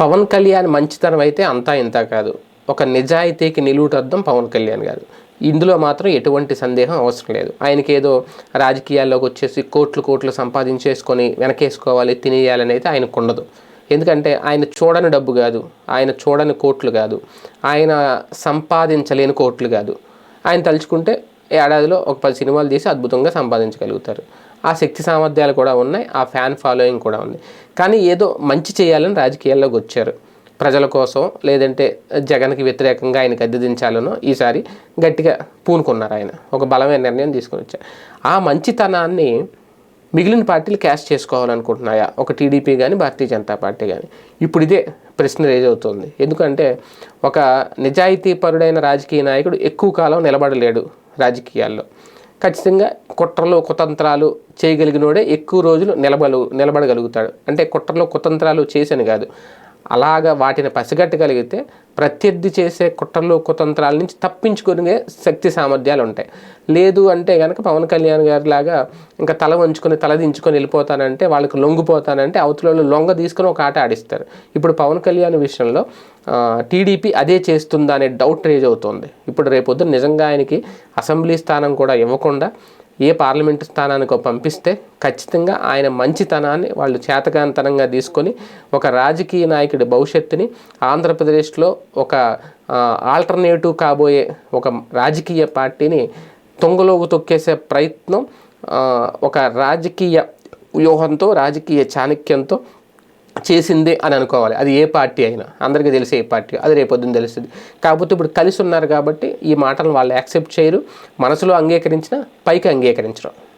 పవన్ కళ్యాణ్ మంచితనం అయితే అంతా ఇంత కాదు. ఒక నిజాయితీకి నిలువుటద్దం పవన్ కళ్యాణ్ గారు. ఇందులో మాత్రం ఎటువంటి సందేహం అవసరం లేదు. ఆయనకి ఏదో రాజకీయాల్లోకి వచ్చేసి కోట్లు కోట్లు సంపాదించేసుకొని వెనకేసుకోవాలి తినేయాలని అయితే ఆయనకు ఉండదు. ఎందుకంటే ఆయన చూడని డబ్బు కాదు ఆయన చూడని కోట్లు కాదు ఆయన సంపాదించలేని కోట్లు కాదు. ఆయన తలుచుకుంటే ఏడాదిలో ఒక పది సినిమాలు తీసి అద్భుతంగా సంపాదించగలుగుతారు. ఆ శక్తి సామర్థ్యాలు కూడా ఉన్నాయి ఆ ఫ్యాన్ ఫాలోయింగ్ కూడా ఉంది. కానీ ఏదో మంచి చేయాలని రాజకీయాల్లోకి వచ్చారు. ప్రజల కోసం లేదంటే జగన్కి వ్యతిరేకంగా ఆయనకి అద్దె దించాలనో ఈసారి గట్టిగా పూనుకున్నారు ఆయన. ఒక బలమైన నిర్ణయం తీసుకొని వచ్చారు. ఆ మంచితనాన్ని మిగిలిన పార్టీలు క్యాష్ చేసుకోవాలనుకుంటున్నాయా? ఒక టీడీపీ కానీ భారతీయ జనతా పార్టీ కానీ ఇప్పుడు ఇదే ప్రశ్న రేజ్ అవుతుంది. ఎందుకంటే ఒక నిజాయితీపరుడైన రాజకీయ నాయకుడు ఎక్కువ కాలం నిలబడలేడు రాజకీయాల్లో. ఖచ్చితంగా కుట్రలు కుతంత్రాలు చేయగలిగినోడే ఎక్కువ రోజులు నిలబడు నిలబడగలుగుతాడు. అంటే కుట్రలు కుతంత్రాలు చేశాను కాదు. అలాగా వాటిని పసిగట్టగలిగితే ప్రత్యర్థి చేసే కుట్రలు కుతంత్రాల నుంచి తప్పించుకునే శక్తి సామర్థ్యాలు ఉంటాయి. లేదు అంటే కనుక పవన్ కళ్యాణ్ గారి లాగా ఇంకా తల వంచుకొని తల దించుకొని వెళ్ళిపోతానంటే వాళ్ళకి లొంగిపోతానంటే అవతలలో లొంగ తీసుకొని ఒక ఆట ఆడిస్తారు. ఇప్పుడు పవన్ కళ్యాణ్ విషయంలో టీడీపీ అదే చేస్తుందా అనే డౌట్ రేజ్ అవుతుంది. ఇప్పుడు రేపొద్దు నిజంగా ఆయనకి అసెంబ్లీ స్థానం కూడా ఇవ్వకుండా ఏ పార్లమెంటు స్థానానికి పంపిస్తే ఖచ్చితంగా ఆయన మంచితనాన్ని వాళ్ళు చేతకాంతనంగా తీసుకొని ఒక రాజకీయ నాయకుడి భవిష్యత్తుని ఆంధ్రప్రదేశ్లో ఒక ఆల్టర్నేటివ్ కాబోయే ఒక రాజకీయ పార్టీని తొంగలోకి తొక్కేసే ప్రయత్నం ఒక రాజకీయ వ్యూహంతో రాజకీయ చాణక్యంతో చేసిందే అని అనుకోవాలి. అది ఏ పార్టీ అయినా. అందరికీ తెలిసే ఏ పార్టీ. అది రేపొద్దున తెలుస్తుంది. కాకపోతే ఇప్పుడు కలిసి ఉన్నారు కాబట్టి ఈ మాటలు వాళ్ళు యాక్సెప్ట్ చేయరు. మనసులో అంగీకరించిన పైకి అంగీకరించరు.